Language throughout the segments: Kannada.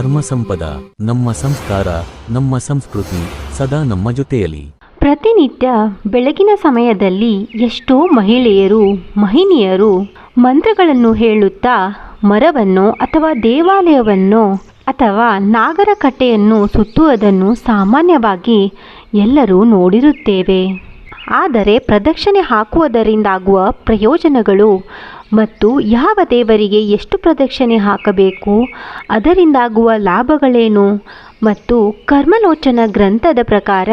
ಧರ್ಮ ಸಂಪದ ನಮ್ಮ ಸಂಸ್ಕಾರ, ನಮ್ಮ ಸಂಸ್ಕೃತಿ ಸದಾ ನಮ್ಮ ಜೊತೆಯಲ್ಲಿ ಪ್ರತಿನಿತ್ಯ ಬೆಳಗಿನ ಸಮಯದಲ್ಲಿ ಎಷ್ಟೋ ಮಹಿಳೆಯರು, ಮಹಿನಿಯರು ಮಂತ್ರಗಳನ್ನು ಹೇಳುತ್ತಾ ಮರವನ್ನು ಅಥವಾ ದೇವಾಲಯವನ್ನು ಅಥವಾ ನಾಗರ ಕಟ್ಟೆಯನ್ನು ಸುತ್ತುವುದನ್ನು ಸಾಮಾನ್ಯವಾಗಿ ಎಲ್ಲರೂ ನೋಡಿರುತ್ತೇವೆ. ಆದರೆ ಪ್ರದಕ್ಷಿಣೆ ಹಾಕುವುದರಿಂದಾಗುವ ಪ್ರಯೋಜನಗಳು ಮತ್ತು ಯಾವ ದೇವರಿಗೆ ಎಷ್ಟು ಪ್ರದಕ್ಷಿಣೆ ಹಾಕಬೇಕು, ಅದರಿಂದಾಗುವ ಲಾಭಗಳೇನು ಮತ್ತು ಕರ್ಮಲೋಚನ ಗ್ರಂಥದ ಪ್ರಕಾರ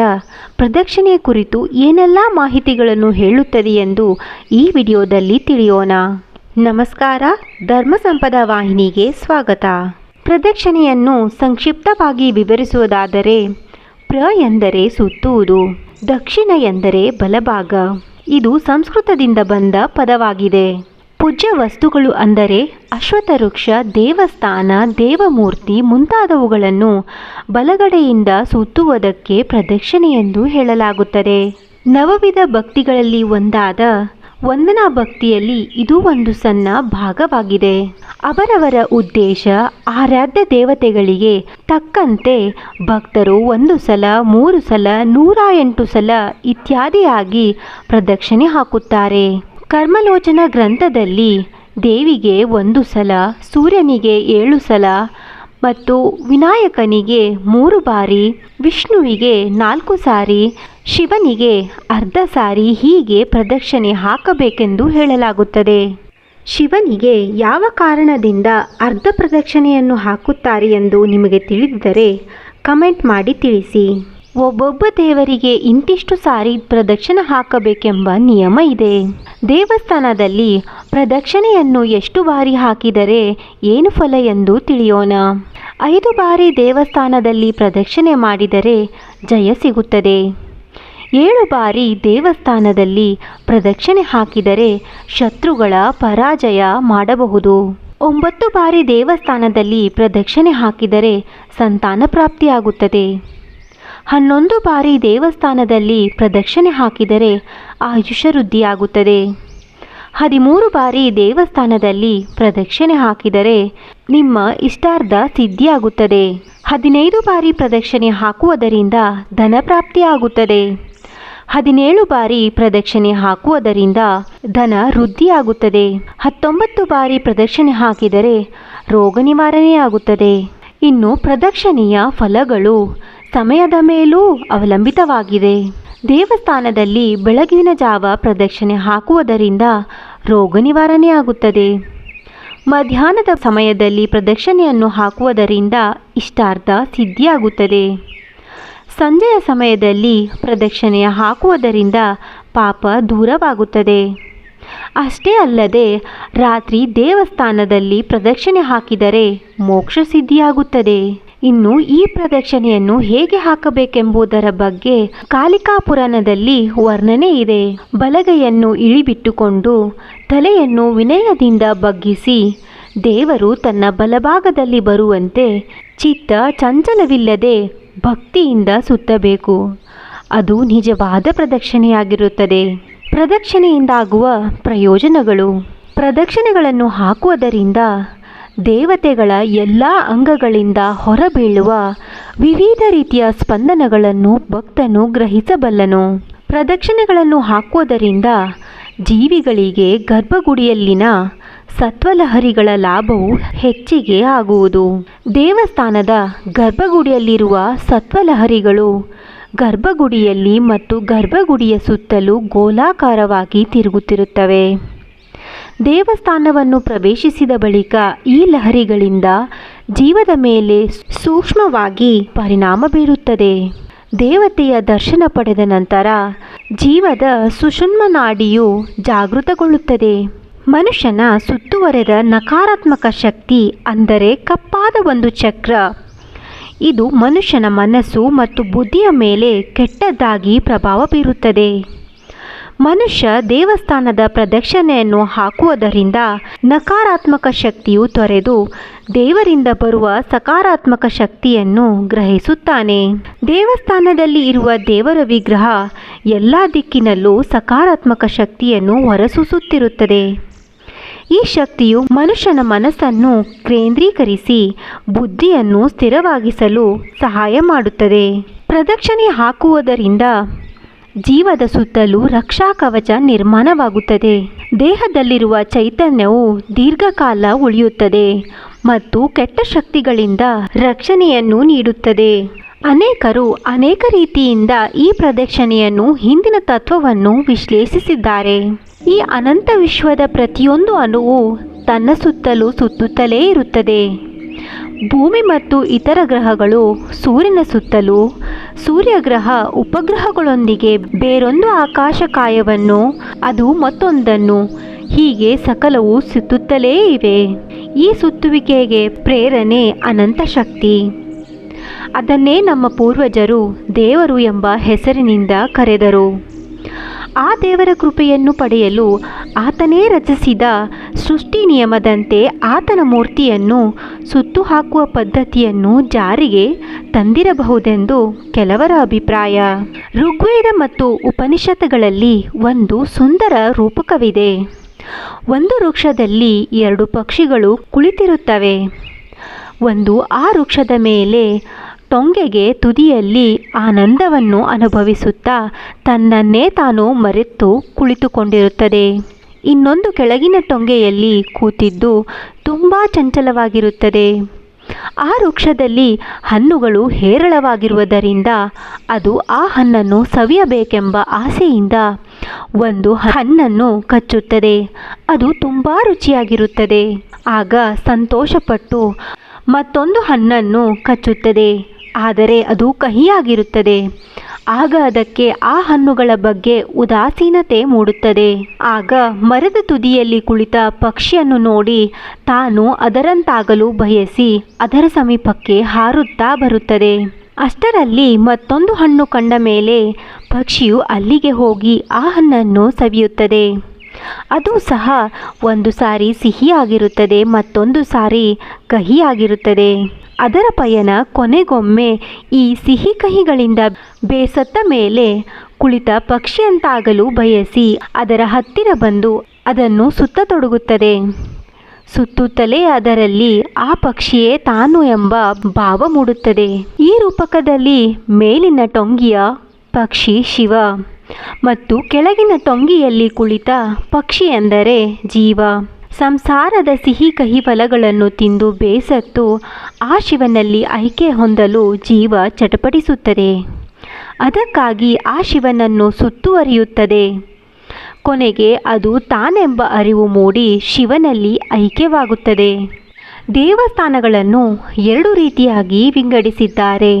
ಪ್ರದಕ್ಷಿಣೆ ಕುರಿತು ಏನೆಲ್ಲ ಮಾಹಿತಿಗಳನ್ನು ಹೇಳುತ್ತದೆ ಎಂದು ಈ ವಿಡಿಯೋದಲ್ಲಿ ತಿಳಿಯೋಣ. ನಮಸ್ಕಾರ, ಧರ್ಮ ಸಂಪದ ವಾಹಿನಿಗೆ ಸ್ವಾಗತ. ಪ್ರದಕ್ಷಿಣೆಯನ್ನು ಸಂಕ್ಷಿಪ್ತವಾಗಿ ವಿವರಿಸುವುದಾದರೆ, ಪ್ರ ಎಂದರೆ ಸುತ್ತುವುದು, ದಕ್ಷಿಣ ಎಂದರೆ ಬಲಭಾಗ. ಇದು ಸಂಸ್ಕೃತದಿಂದ ಬಂದ ಪದವಾಗಿದೆ. ಪೂಜ್ಯ ವಸ್ತುಗಳು ಅಂದರೆ ಅಶ್ವತ್ಥ ವೃಕ್ಷ ದೇವಸ್ಥಾನ, ದೇವಮೂರ್ತಿ ಮುಂತಾದವುಗಳನ್ನು ಬಲಗಡೆಯಿಂದ ಸುತ್ತುವುದಕ್ಕೆ ಪ್ರದಕ್ಷಿಣೆ ಎಂದು ಹೇಳಲಾಗುತ್ತದೆ. ನವವಿಧ ಭಕ್ತಿಗಳಲ್ಲಿ ಒಂದಾದ ವಂದನಾ ಭಕ್ತಿಯಲ್ಲಿ ಇದು ಒಂದು ಸಣ್ಣ ಭಾಗವಾಗಿದೆ. ಅವರವರ ಉದ್ದೇಶ ಆರಾಧ್ಯ ದೇವತೆಗಳಿಗೆ ತಕ್ಕಂತೆ ಭಕ್ತರು ಒಂದು ಸಲ, ಮೂರು ಸಲ, ನೂರ ಎಂಟು ಸಲ ಇತ್ಯಾದಿಯಾಗಿ ಪ್ರದಕ್ಷಿಣೆ ಹಾಕುತ್ತಾರೆ. ಕರ್ಮಲೋಚನ ಗ್ರಂಥದಲ್ಲಿ ದೇವಿಗೆ ಒಂದು ಸಲ, ಸೂರ್ಯನಿಗೆ ಏಳು ಸಲ ಮತ್ತು ವಿನಾಯಕನಿಗೆ ಮೂರು ಬಾರಿ, ವಿಷ್ಣುವಿಗೆ ನಾಲ್ಕು ಸಾರಿ, ಶಿವನಿಗೆ ಅರ್ಧ ಸಾರಿ ಹೀಗೆ ಪ್ರದಕ್ಷಿಣೆ ಹಾಕಬೇಕೆಂದು ಹೇಳಲಾಗುತ್ತದೆ. ಶಿವನಿಗೆ ಯಾವ ಕಾರಣದಿಂದ ಅರ್ಧ ಪ್ರದಕ್ಷಿಣೆಯನ್ನು ಹಾಕುತ್ತಾರೆ ಎಂದು ನಿಮಗೆ ತಿಳಿದಿದ್ದರೆ, ಕಮೆಂಟ್ ಮಾಡಿ ತಿಳಿಸಿ. ಒಬ್ಬೊಬ್ಬ ದೇವರಿಗೆ ಇಂತಿಷ್ಟು ಸಾರಿ ಪ್ರದಕ್ಷಿಣೆ ಹಾಕಬೇಕೆಂಬ ನಿಯಮ ಇದೆ. ದೇವಸ್ಥಾನದಲ್ಲಿ ಪ್ರದಕ್ಷಿಣೆಯನ್ನು ಎಷ್ಟು ಬಾರಿ ಹಾಕಿದರೆ ಏನು ಫಲ ಎಂದು ತಿಳಿಯೋಣ. ಐದು ಬಾರಿ ದೇವಸ್ಥಾನದಲ್ಲಿ ಪ್ರದಕ್ಷಿಣೆ ಮಾಡಿದರೆ ಜಯ ಸಿಗುತ್ತದೆ. ಏಳು ಬಾರಿ ದೇವಸ್ಥಾನದಲ್ಲಿ ಪ್ರದಕ್ಷಿಣೆ ಹಾಕಿದರೆ ಶತ್ರುಗಳ ಪರಾಜಯ ಮಾಡಬಹುದು. ಒಂಬತ್ತು ಬಾರಿ ದೇವಸ್ಥಾನದಲ್ಲಿ ಪ್ರದಕ್ಷಿಣೆ ಹಾಕಿದರೆ ಸಂತಾನ ಪ್ರಾಪ್ತಿಯಾಗುತ್ತದೆ. ಹನ್ನೊಂದು ಬಾರಿ ದೇವಸ್ಥಾನದಲ್ಲಿ ಪ್ರದಕ್ಷಿಣೆ ಹಾಕಿದರೆ ಆಯುಷ ವೃದ್ಧಿಯಾಗುತ್ತದೆ ಹದಿಮೂರು ಬಾರಿ ದೇವಸ್ಥಾನದಲ್ಲಿ ಪ್ರದಕ್ಷಿಣೆ ಹಾಕಿದರೆ ನಿಮ್ಮ ಇಷ್ಟಾರ್ಧ ಸಿದ್ಧಿಯಾಗುತ್ತದೆ. ಹದಿನೈದು ಬಾರಿ ಪ್ರದಕ್ಷಿಣೆ ಹಾಕುವುದರಿಂದ ಧನಪ್ರಾಪ್ತಿಯಾಗುತ್ತದೆ ಹದಿನೇಳು ಬಾರಿ ಪ್ರದಕ್ಷಿಣೆ ಹಾಕುವುದರಿಂದ ಧನ ವೃದ್ಧಿಯಾಗುತ್ತದೆ. ಹತ್ತೊಂಬತ್ತು ಬಾರಿ ಪ್ರದಕ್ಷಿಣೆ ಹಾಕಿದರೆ ರೋಗ ನಿವಾರಣೆಯಾಗುತ್ತದೆ. ಇನ್ನು ಪ್ರದಕ್ಷಿಣೆಯ ಫಲಗಳು ಸಮಯದ ಮೇಲೂ ಅವಲಂಬಿತವಾಗಿದೆ. ದೇವಸ್ಥಾನದಲ್ಲಿ ಬೆಳಗಿನ ಜಾವ ಪ್ರದಕ್ಷಿಣೆ ಹಾಕುವುದರಿಂದ ರೋಗ ನಿವಾರಣೆಯಾಗುತ್ತದೆ ಮಧ್ಯಾಹ್ನದ ಸಮಯದಲ್ಲಿ ಪ್ರದಕ್ಷಿಣೆಯನ್ನು ಹಾಕುವುದರಿಂದ ಇಷ್ಟಾರ್ಥ ಸಿದ್ಧಿಯಾಗುತ್ತದೆ. ಸಂಜೆಯ ಸಮಯದಲ್ಲಿ ಪ್ರದಕ್ಷಿಣೆಯ ಹಾಕುವುದರಿಂದ ಪಾಪ ದೂರವಾಗುತ್ತದೆ. ಅಷ್ಟೇ ಅಲ್ಲದೆ ರಾತ್ರಿ ದೇವಸ್ಥಾನದಲ್ಲಿ ಪ್ರದಕ್ಷಿಣೆ ಹಾಕಿದರೆ ಮೋಕ್ಷ ಸಿದ್ಧಿಯಾಗುತ್ತದೆ. ಇನ್ನು ಈ ಪ್ರದಕ್ಷಿಣೆಯನ್ನು ಹೇಗೆ ಹಾಕಬೇಕೆಂಬುದರ ಬಗ್ಗೆ ಕಾಲಿಕಾ ಪುರಾಣದಲ್ಲಿ ವರ್ಣನೆ ಇದೆ. ಬಲಗೈಯನ್ನು ಇಳಿಬಿಟ್ಟುಕೊಂಡು ತಲೆಯನ್ನು ವಿನಯದಿಂದ ಬಗ್ಗಿಸಿ ದೇವರು ತನ್ನ ಬಲಭಾಗದಲ್ಲಿ ಬರುವಂತೆ ಚಿತ್ತ ಚಂಚಲವಿಲ್ಲದೆ ಭಕ್ತಿಯಿಂದ ಸುತ್ತಬೇಕು. ಅದು ನಿಜವಾದ ಪ್ರದಕ್ಷಿಣೆಯಾಗಿರುತ್ತದೆ. ಪ್ರದಕ್ಷಿಣೆಯಿಂದಾಗುವ ಪ್ರಯೋಜನಗಳು. ಪ್ರದಕ್ಷಿಣೆಗಳನ್ನು ಹಾಕುವುದರಿಂದ ದೇವತೆಗಳ ಎಲ್ಲ ಅಂಗಗಳಿಂದ ಹೊರಬೀಳುವ ವಿವಿಧ ರೀತಿಯ ಸ್ಪಂದನಗಳನ್ನು ಭಕ್ತನು ಗ್ರಹಿಸಬಲ್ಲನು. ಪ್ರದಕ್ಷಿಣೆಗಳನ್ನು ಹಾಕುವುದರಿಂದ ಜೀವಿಗಳಿಗೆ ಗರ್ಭಗುಡಿಯಲ್ಲಿನ ಸತ್ವಲಹರಿಗಳ ಲಾಭವು ಹೆಚ್ಚಿಗೆ ಆಗುವುದು. ದೇವಸ್ಥಾನದ ಗರ್ಭಗುಡಿಯಲ್ಲಿರುವ ಸತ್ವಲಹರಿಗಳು ಗರ್ಭಗುಡಿಯಲ್ಲಿ ಮತ್ತು ಗರ್ಭಗುಡಿಯ ಸುತ್ತಲೂ ಗೋಲಾಕಾರವಾಗಿ ತಿರುಗುತ್ತಿರುತ್ತವೆ. ದೇವಸ್ಥಾನವನ್ನು ಪ್ರವೇಶಿಸಿದ ಬಳಿಕ ಈ ಲಹರಿಗಳಿಂದ ಜೀವದ ಮೇಲೆ ಸೂಕ್ಷ್ಮವಾಗಿ ಪರಿಣಾಮ ಬೀರುತ್ತದೆ. ದೇವತೆಯ ದರ್ಶನ ಪಡೆದ ನಂತರ ಜೀವದ ಸುಷುಮ್ನ ನಾಡಿಯು ಜಾಗೃತಗೊಳ್ಳುತ್ತದೆ. ಮನುಷ್ಯನ ಸುತ್ತುವರೆದ ನಕಾರಾತ್ಮಕ ಶಕ್ತಿ ಅಂದರೆ ಕಪ್ಪಾದ ಒಂದು ಚಕ್ರ. ಇದು ಮನುಷ್ಯನ ಮನಸ್ಸು ಮತ್ತು ಬುದ್ಧಿಯ ಮೇಲೆ ಕೆಟ್ಟದ್ದಾಗಿ ಪ್ರಭಾವ ಬೀರುತ್ತದೆ. ಮನುಷ್ಯ ದೇವಸ್ಥಾನದ ಪ್ರದಕ್ಷಿಣೆಯನ್ನು ಹಾಕುವುದರಿಂದ ನಕಾರಾತ್ಮಕ ಶಕ್ತಿಯು ತೊರೆದು ದೇವರಿಂದ ಬರುವ ಸಕಾರಾತ್ಮಕ ಶಕ್ತಿಯನ್ನು ಗ್ರಹಿಸುತ್ತಾನೆ. ದೇವಸ್ಥಾನದಲ್ಲಿ ಇರುವ ದೇವರ ವಿಗ್ರಹ ಎಲ್ಲ ದಿಕ್ಕಿನಲ್ಲೂ ಸಕಾರಾತ್ಮಕ ಶಕ್ತಿಯನ್ನು ಹೊರಸೂಸುತ್ತಿರುತ್ತದೆ. ಈ ಶಕ್ತಿಯು ಮನುಷ್ಯನ ಮನಸ್ಸನ್ನು ಕೇಂದ್ರೀಕರಿಸಿ ಬುದ್ಧಿಯನ್ನು ಸ್ಥಿರವಾಗಿಸಲು ಸಹಾಯ ಮಾಡುತ್ತದೆ. ಪ್ರದಕ್ಷಿಣೆ ಹಾಕುವುದರಿಂದ ಜೀವದ ಸುತ್ತಲೂ ರಕ್ಷಾ ಕವಚ ನಿರ್ಮಾಣವಾಗುತ್ತದೆ. ದೇಹದಲ್ಲಿರುವ ಚೈತನ್ಯವು ದೀರ್ಘಕಾಲ ಉಳಿಯುತ್ತದೆ ಮತ್ತು ಕೆಟ್ಟ ಶಕ್ತಿಗಳಿಂದ ರಕ್ಷಣೆಯನ್ನು ನೀಡುತ್ತದೆ. ಅನೇಕರು ಅನೇಕ ರೀತಿಯಿಂದ ಈ ಪ್ರದಕ್ಷಿಣೆಯನ್ನು ಹಿಂದಿನ ತತ್ವವನ್ನು ವಿಶ್ಲೇಷಿಸಿದ್ದಾರೆ. ಈ ಅನಂತ ವಿಶ್ವದ ಪ್ರತಿಯೊಂದು ಅಣುವು ತನ್ನ ಸುತ್ತಲೂ ಸುತ್ತುತ್ತಲೇ ಇರುತ್ತದೆ. ಭೂಮಿ ಮತ್ತು ಇತರ ಗ್ರಹಗಳು ಸೂರ್ಯನ ಸುತ್ತಲೂ ಸೂರ್ಯಗ್ರಹ ಉಪಗ್ರಹಗಳೊಂದಿಗೆ ಬೇರೊಂದು ಆಕಾಶಕಾಯವನ್ನು ಅದು ಮತ್ತೊಂದನ್ನು, ಹೀಗೆ ಸಕಲವು ಸುತ್ತುತ್ತಲೇ ಇವೆ. ಈ ಸುತ್ತುವಿಕೆಗೆ ಪ್ರೇರಣೆ ಅನಂತ ಶಕ್ತಿ. ಅದನ್ನೇ ನಮ್ಮ ಪೂರ್ವಜರು ದೇವರು ಎಂಬ ಹೆಸರಿನಿಂದ ಕರೆದರು. ಆ ದೇವರ ಕೃಪೆಯನ್ನು ಪಡೆಯಲು ಆತನೇ ರಚಿಸಿದ ಸೃಷ್ಟಿ ನಿಯಮದಂತೆ ಆತನ ಮೂರ್ತಿಯನ್ನು ಸುತ್ತು ಹಾಕುವ ಪದ್ಧತಿಯನ್ನು ಜಾರಿಗೆ ತಂದಿರಬಹುದೆಂದು ಕೆಲವರ ಅಭಿಪ್ರಾಯ. ಋಗ್ವೇದ ಮತ್ತು ಉಪನಿಷತ್ತುಗಳಲ್ಲಿ ಒಂದು ಸುಂದರ ರೂಪಕವಿದೆ. ಒಂದು ವೃಕ್ಷದಲ್ಲಿ ಎರಡು ಪಕ್ಷಿಗಳು ಕುಳಿತಿರುತ್ತವೆ. ಒಂದು ಆ ವೃಕ್ಷದ ಮೇಲೆ ಟೊಂಗೆಗೆ ತುದಿಯಲ್ಲಿ ಆನಂದವನ್ನು ಅನುಭವಿಸುತ್ತಾ ತನ್ನನ್ನೇ ತಾನು ಮರೆತು ಕುಳಿತುಕೊಂಡಿರುತ್ತದೆ. ಇನ್ನೊಂದು ಕೆಳಗಿನ ಟೊಂಗೆಯಲ್ಲಿ ಕೂತಿದ್ದು ತುಂಬ ಚಂಚಲವಾಗಿರುತ್ತದೆ. ಆ ವೃಕ್ಷದಲ್ಲಿ ಹಣ್ಣುಗಳು ಹೇರಳವಾಗಿರುವುದರಿಂದ ಅದು ಆ ಹಣ್ಣನ್ನು ಸವಿಯಬೇಕೆಂಬ ಆಸೆಯಿಂದ ಒಂದು ಹಣ್ಣನ್ನು ಕಚ್ಚುತ್ತದೆ. ಅದು ತುಂಬ ರುಚಿಯಾಗಿರುತ್ತದೆ. ಆಗ ಸಂತೋಷಪಟ್ಟು ಮತ್ತೊಂದು ಹಣ್ಣನ್ನು ಕಚ್ಚುತ್ತದೆ. ಆದರೆ ಅದು ಕಹಿಯಾಗಿರುತ್ತದೆ. ಆಗ ಅದಕ್ಕೆ ಆ ಹಣ್ಣುಗಳ ಬಗ್ಗೆ ಉದಾಸೀನತೆ ಮೂಡುತ್ತದೆ. ಆಗ ಮರದ ತುದಿಯಲ್ಲಿ ಕುಳಿತ ಪಕ್ಷಿಯನ್ನು ನೋಡಿ ತಾನು ಅದರಂತಾಗಲು ಬಯಸಿ ಅದರ ಸಮೀಪಕ್ಕೆ ಹಾರುತ್ತಾ ಬರುತ್ತದೆ. ಅಷ್ಟರಲ್ಲಿ ಮತ್ತೊಂದು ಹಣ್ಣು ಕಂಡ ಮೇಲೆ ಪಕ್ಷಿಯು ಅಲ್ಲಿಗೆ ಹೋಗಿ ಆ ಹಣ್ಣನ್ನು ಸವಿಯುತ್ತದೆ. ಅದು ಸಹ ಒಂದು ಸಾರಿ ಸಿಹಿಯಾಗಿರುತ್ತದೆ, ಮತ್ತೊಂದು ಸಾರಿ ಕಹಿಯಾಗಿರುತ್ತದೆ. ಅದರ ಪಯಣ ಕೊನೆಗೊಮ್ಮೆ ಈ ಸಿಹಿ ಕಹಿಗಳಿಂದ ಬೇಸತ್ತ ಮೇಲೆ ಕುಳಿತ ಪಕ್ಷಿಯಂತಾಗಲು ಬಯಸಿ ಅದರ ಹತ್ತಿರ ಬಂದು ಅದನ್ನು ಸುತ್ತತೊಡಗುತ್ತದೆ. ಸುತ್ತುತ್ತಲೇ ಅದರಲ್ಲಿ ಆ ಪಕ್ಷಿಯೇ ತಾನು ಎಂಬ ಭಾವ ಮೂಡುತ್ತದೆ. ಈ ರೂಪಕದಲ್ಲಿ ಮೇಲಿನ ಟೊಂಗಿಯ ಪಕ್ಷಿ ಶಿವ ಮತ್ತು ಕೆಳಗಿನ ಟೊಂಗಿಯಲ್ಲಿ ಕುಳಿತ ಪಕ್ಷಿ ಎಂದರೆ ಜೀವ. ಸಂಸಾರದ ಸಿಹಿ ಕಹಿ ಫಲಗಳನ್ನು ತಿಂದು ಬೇಸತ್ತು, ಆ ಶಿವನಲ್ಲಿ ಐಕ್ಯ ಹೊಂದಲು ಜೀವ ಚಟಪಡಿಸುತ್ತದೆ ಅದಕ್ಕಾಗಿ ಆ ಶಿವನನ್ನು ಸುತ್ತುವರಿಯುತ್ತದೆ. ಕೊನೆಗೆ ಅದು ತಾನೆಂಬ ಅರಿವು ಮೂಡಿ ಶಿವನಲ್ಲಿ ಐಕ್ಯವಾಗುತ್ತದೆ ದೇವಸ್ಥಾನಗಳನ್ನು ಎರಡು ರೀತಿಯಾಗಿ ವಿಂಗಡಿಸಿದ್ದಾರೆ.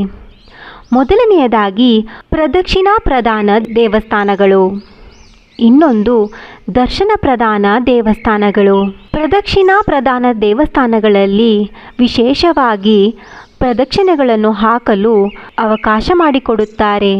ಮೊದಲನೆಯದಾಗಿ ಪ್ರದಕ್ಷಿಣಾ ಪ್ರಧಾನ ದೇವಸ್ಥಾನಗಳು. ಇನ್ನೊಂದು ದರ್ಶನ ಪ್ರಧಾನ ದೇವಸ್ಥಾನಗಳು. ಪ್ರದಕ್ಷಿಣಾ ಪ್ರಧಾನ ದೇವಸ್ಥಾನಗಳಲ್ಲಿ ವಿಶೇಷವಾಗಿ ಪ್ರದಕ್ಷಿಣೆಗಳನ್ನು ಹಾಕಲು ಅವಕಾಶ ಮಾಡಿಕೊಡುತ್ತಾರೆ.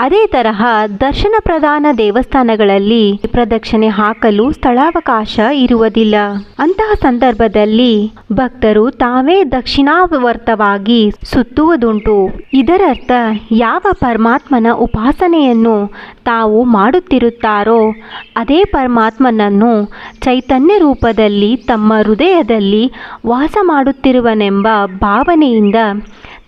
ಅದೇ ತರಹ ದರ್ಶನ ಪ್ರಧಾನ ದೇವಸ್ಥಾನಗಳಲ್ಲಿ ಪ್ರದಕ್ಷಿಣೆ ಹಾಕಲು ಸ್ಥಳಾವಕಾಶ ಇರುವುದಿಲ್ಲ. ಅಂತಹ ಸಂದರ್ಭದಲ್ಲಿ ಭಕ್ತರು ತಾವೇ ದಕ್ಷಿಣಾವರ್ತವಾಗಿ ಸುತ್ತುವುದುಂಟು. ಇದರರ್ಥ, ಯಾವ ಪರಮಾತ್ಮನ ಉಪಾಸನೆಯನ್ನು ತಾವು ಮಾಡುತ್ತಿರುತ್ತಾರೋ, ಅದೇ ಪರಮಾತ್ಮನನ್ನು ಚೈತನ್ಯ ರೂಪದಲ್ಲಿ ತಮ್ಮ ಹೃದಯದಲ್ಲಿ ವಾಸ ಮಾಡುತ್ತಿರುವನೆಂಬ ಭಾವನೆಯಿಂದ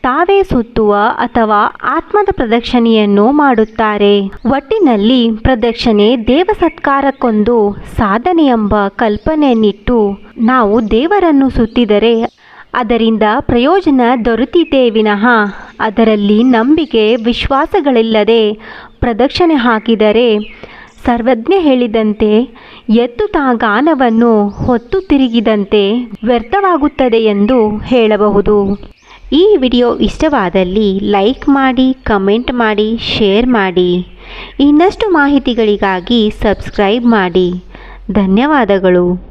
ತಾವೇ ಸುತ್ತುವ ಅಥವಾ ಆತ್ಮದ ಪ್ರದಕ್ಷಿಣೆಯನ್ನು ಮಾಡುತ್ತಾರೆ. ಒಟ್ಟಿನಲ್ಲಿ ಪ್ರದಕ್ಷಿಣೆ ದೇವ ಸತ್ಕಾರಕ್ಕೊಂದು ಸಾಧನೆ ಎಂಬ ಕಲ್ಪನೆಯನ್ನಿಟ್ಟು ನಾವು ದೇವರನ್ನು ಸುತ್ತಿದರೆ ಅದರಿಂದ ಪ್ರಯೋಜನ ದೊರೆತಿದೆ ವಿನಃ. ಅದರಲ್ಲಿ ನಂಬಿಕೆ ವಿಶ್ವಾಸಗಳಿಲ್ಲದೆ ಪ್ರದಕ್ಷಿಣೆ ಹಾಕಿದರೆ ಸರ್ವಜ್ಞ ಹೇಳಿದಂತೆ ಎತ್ತುತ್ತಾ ಗಾನವನ್ನು ಹೊತ್ತು ತಿರುಗಿದಂತೆ ವ್ಯರ್ಥವಾಗುತ್ತದೆ ಎಂದು ಹೇಳಬಹುದು. ಈ ವಿಡಿಯೋ ಇಷ್ಟವಾದಲ್ಲಿ ಲೈಕ್ ಮಾಡಿ ಕಮೆಂಟ್ ಮಾಡಿ ಶೇರ್ ಮಾಡಿ. ಇನ್ನಷ್ಟು ಮಾಹಿತಿಗಳಿಗಾಗಿ ಸಬ್ಸ್ಕ್ರೈಬ್ ಮಾಡಿ. ಧನ್ಯವಾದಗಳು.